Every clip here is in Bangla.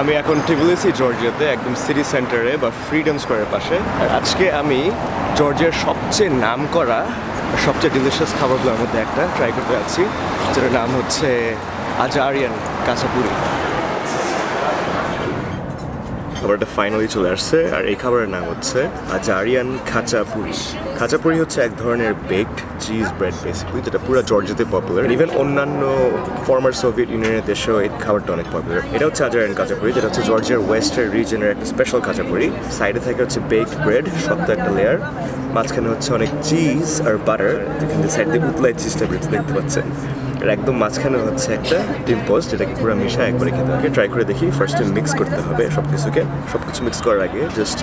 আমি এখন টিবিলিসি জর্জিয়াতে, একদম সিটি সেন্টারে বা ফ্রিডম স্কোয়ারের পাশে। আর আজকে আমি জর্জিয়ার সবচেয়ে নাম করা সবচেয়ে ডিলিশিয়াস খাবারগুলোর মধ্যে একটা ট্রাই করতে যাচ্ছি, যেটার নাম হচ্ছে আজারিয়ান কাঁচাপুরি। খাবারটা ফাইনালি চলে আসছে, আর এই খাবারের নাম হচ্ছে আজারিয়ান খাঁচাপুরি। খাঁচাপুরি হচ্ছে এক ধরনের বেকড চিজ ব্রেড বেসিক্যালি যেটা পুরো জর্জিয়াতে পপুলার ইভেন অন্যান্য ফর্মার সোভিয়েত ইউনিয়নের দেশেও এই খাবারটা অনেক পপুলার এটা হচ্ছে আজারিয়ান কাঁচাপুরি যেটা হচ্ছে জর্জিয়ার ওয়েস্টার্ন রিজনের একটা স্পেশাল কাঁচাপুরি সাইডে থাকে হচ্ছে বেকড ব্রেড শক্ত একটা লেয়ার মাঝখানে হচ্ছে অনেক চিজ আর বাটার সাইড দিয়ে উতলাই চিজটা দেখতে পাচ্ছেন। আর একদম মাঝখানে হচ্ছে একটা ডিম পোস্ট যেটাকে পুরো মিশা একবারে খেতে হবে। ট্রাই করে দেখি ফার্স্টে মিক্স করতে হবে সব কিছুকে সব কিছু মিক্স করার আগে জাস্ট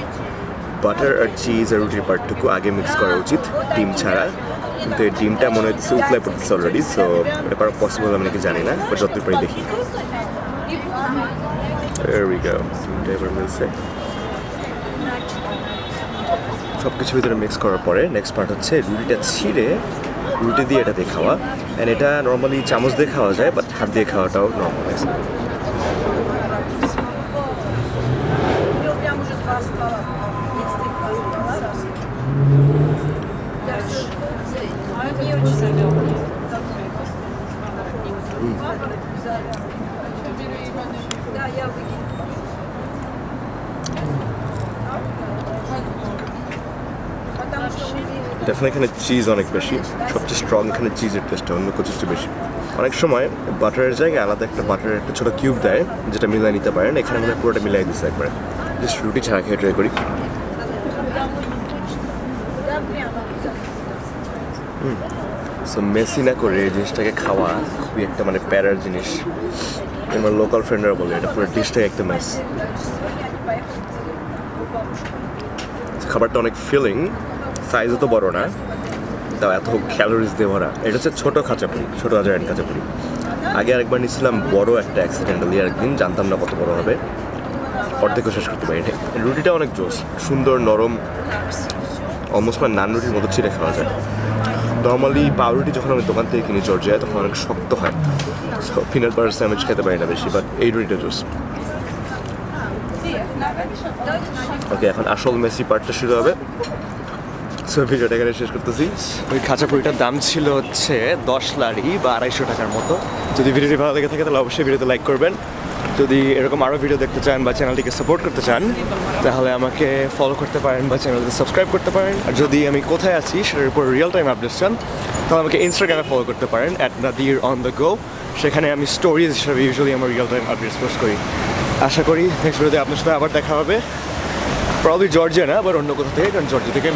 বাটার আর চিজ আর রুটির পার্টটুকু আগে মিক্স করা উচিত, ডিম ছাড়া। কিন্তু এই ডিমটা মনে হচ্ছে উতলাই পড়তেছে অলরেডি সো এটা করা পসিবল আমি নাকি জানি না বাট যতদূর পারি দেখি. ডিমটা সব ভিতরে মিক্স করার পরে নেক্সট পার্ট হচ্ছে রুটিটা ছিঁড়ে রুটি দিয়ে এটা দিয়ে খাওয়া। অ্যান্ড এটা নর্মালি চামচ দিয়ে খাওয়া যায় বাট হাত দিয়ে খাওয়াটাও নর্মাল আছে। Że ডেফিনেট এখানে চিজ অনেক বেশি। সবচেয়ে স্ট্রং এখানে চিজের টেস্টটা অন্য চেয়ে বেশি। অনেক সময় বাটারের জায়গায় আলাদা একটা বাটারের একটা ছোটো কিউব দেয়, যেটা মিলাই নিতে পারেন। এখানে মানে পুরোটা মিলাই দিচ্ছে একবারে। জাস্ট রুটি ছাড়া খেয়ে ট্রাই করি। সো মেসি না করে এই জিনিসটাকে খাওয়া খুবই একটা মানে প্যারার জিনিস। আমার লোকাল ফ্রেন্ডরা বলে, এটা পুরো ডিশটাই একটা মেস খাবারটা অনেক ফিলিং সাইজও তো বড় না। তাও এত ক্যালোরিজ দিয়ে ভরা এটা হচ্ছে ছোটো খাঁচাপুরি ছোটো হাজার খাঁচাপুরি আগে আরেকবার নিয়েছিলাম বড় একটা অ্যাক্সিডেন্টালি একদিন, জানতাম না কত বড় হবে। অর্ধেকও শেষ করতে পারি রুটিটা অনেক জোস, সুন্দর, নরম অলমোস্ট মানে নান রুটির মতো ছিঁড়ে খাওয়া যায়। নর্মালি পাউরুটি যখন আমি দোকান থেকে কিনি জর্জিয়ায় তখন অনেক শক্ত হয়। সো পিনাট বাটার স্যান্ডউইচ খেতে পারি না বেশি বাট এই রুটিটা জুস। ওকে এখন আসল মেসি পার্টটা শুরু হবে। সো ভিডিওটা এখানে শেষ করতেছি। ওই খাঁচাপুরিটার দাম ছিল হচ্ছে দশ লারি বা আড়াইশো টাকার মতো। যদি ভিডিওটি ভালো লেগে থাকে তাহলে অবশ্যই ভিডিওতে লাইক করবেন। যদি এরকম আরও ভিডিও দেখতে চান বা চ্যানেলটিকে সাপোর্ট করতে চান তাহলে আমাকে ফলো করতে পারেন বা চ্যানেলটি সাবস্ক্রাইব করতে পারেন। আর যদি আমি কোথায় আছি সেটার উপর রিয়েল টাইম আপডেট চান তাহলে আমাকে ইনস্টাগ্রামে ফলো করতে পারেন at Nadir on the go সেখানে আমি স্টোরিজ হিসাবে ইউজুয়ালি আমার রিয়েল টাইম আপডেটস পোস্ট করি। আশা করি নেক্সট ভিডিওতে আপনার সাথে আবার দেখা হবে। প্রবলি জর্জিয়া না আবার অন্য কোথাও থেকে কারণ জর্জিয়া থেকে